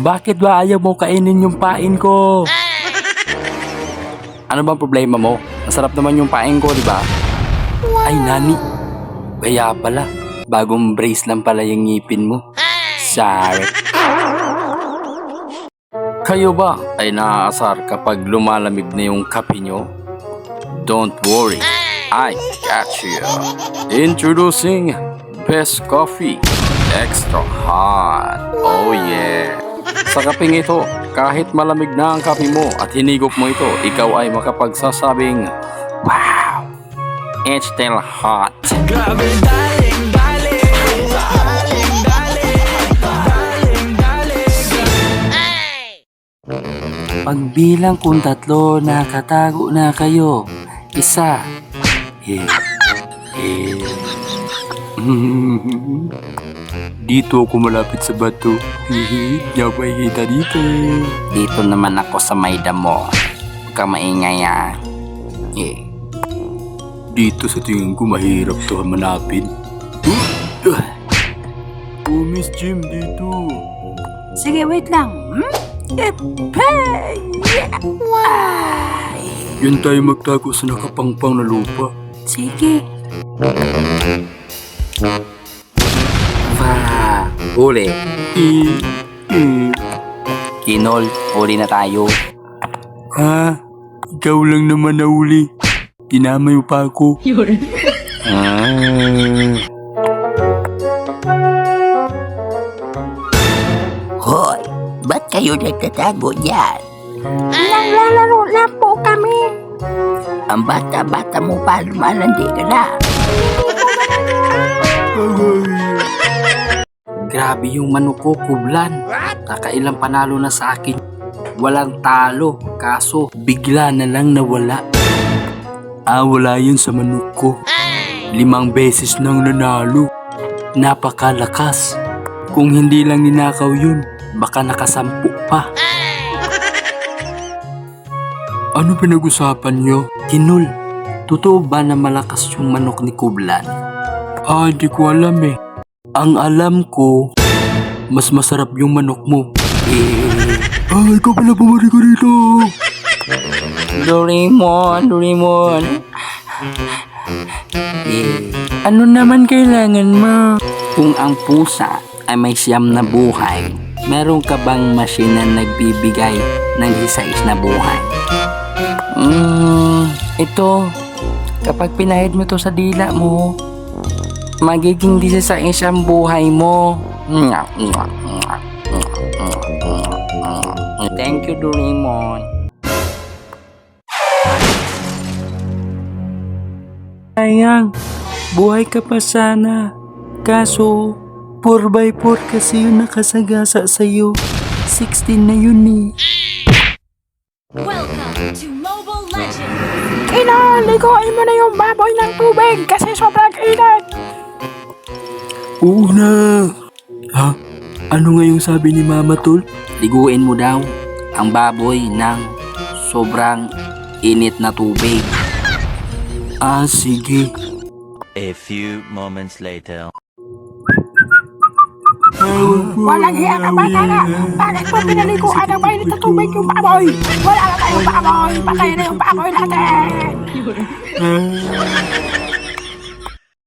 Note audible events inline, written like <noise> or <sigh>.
Bakit ba ayaw mo kainin yung pain ko? Ano bang problema mo? Masarap naman yung pain ko, di ba? Ay, nani. Kaya pala, bagong brace lang pala yung ngipin mo. Sorry. Kayo ba ay naaasar kapag lumalamig na yung kape nyo? Don't worry, I got you. Introducing Best Coffee Extra Hot. Oh yeah. Sa kapeng ito, kahit malamig na ang kape mo at hinigop mo ito, ikaw ay makapagsasabing, Wow! It's still hot. Pagbilang kung tatlo, nakatago na kayo. Isa. Eh. Eh. Dito ako malapit sa bato. <laughs> Hihi, di ako makikita dito. Dito naman ako sa may damo. Huwag ka maingay ah. Eh. Dito sa tingin ko mahirap to manapin. Uh, uh. Oh, Miss Jim dito. Sige, wait lang. Hmm? Epay! Why? Yan tayo magtago sa nakapangpang na lupa. Sige. Pa, huli. I, i. Kinol, huli na tayo. Ha? Ikaw lang naman na huli. Tinamay mo pa ako. Ah. Hoy, ba't kayo nagtatago dyan? Naglalaro lang po kami. Ang bata-bata mo pa lumalandi ka na. <laughs> Grabe yung manok ko, kublan. Nakailang panalo na sa akin. Walang talo, kaso bigla na lang nawala. Ah, wala yun sa manok ko. Limang beses nang nanalo. Napakalakas. Kung hindi lang ninakaw yun, baka nakasampu pa. <laughs> Ano pinag-usapan nyo? Kinul, totoo ba na malakas yung manok ni Kublan? Ah, hindi ko alam eh. Ang alam ko, mas masarap yung manok mo. Eh. <laughs> Ay, ikaw pala bumari ka rito. Doraemon, Doraemon. Eh, ano naman kailangan mo? Kung ang pusa ay may siyam na buhay, meron ka bang machine na nagbibigay ng isa-is na buhay? Hmm, ito. Kapag pinahid mo to sa dila mo, magiging 16 ang buhay mo. Thank you, Doraemon. Sayang, buhay ka pa sana. Kaso, 4x4 kasi yung nakasagasa sa'yo. 16 na yun eh. Welcome to Mobile Legends! Inaliguin mo na yung baboy ng tubig kasi sobrang init. Oo na. Ha? Ano nga yung sabi ni Mama Tol? Liguin mo daw ang baboy ng sobrang init na tubig. Ah, sige. A few moments later. Walang hiya ka bata ka. Bakit mo pinaliguan ng mainit na tubig yung baboy? Wala na tayong baboy. Patay na yung baboy natin.